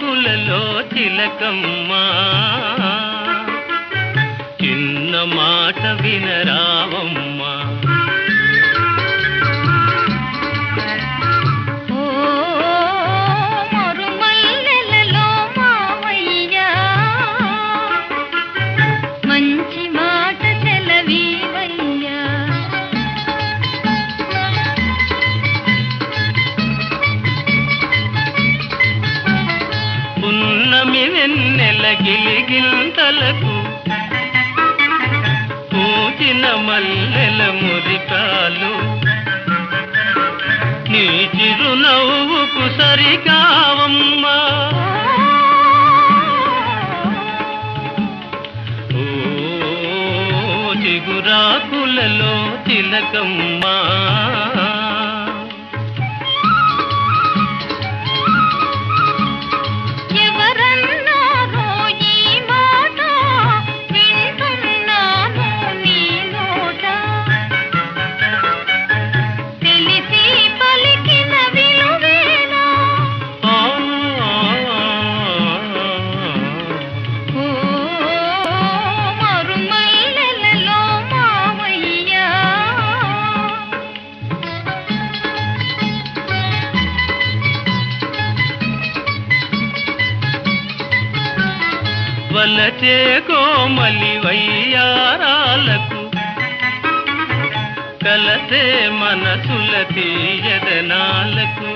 చిగురాకులలో తిలకమ్మ. చిన్న మాట వినరావమ్మ. వెన్నెల గిలిగింతలకు పూచిన మల్లెల మురికాలు. నీ చిరునవ్వుకు సరికావమ్మా. ఓ చిగురాకులలో తిలకమ్మా. వలచే కోమలి వయ్యారాలకు కలసే మనసుల తీయదనాలకు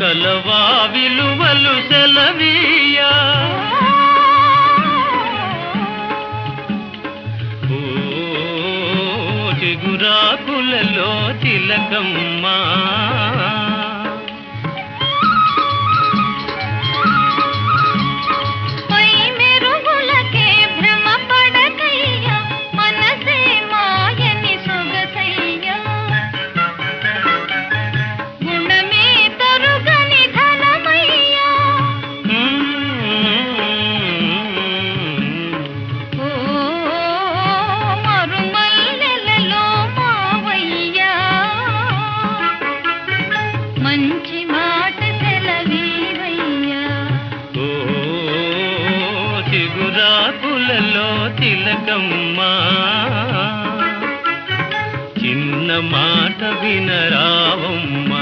కలవా విలువలు సెలవీయా? ఓ చిగురాకులలో తిలకమ్మా మంచి మాట సెలవీవయ్యా ఓ చిగురాకులలో తిలకమ్మా. చిన్న మాట వినరావమ్మా.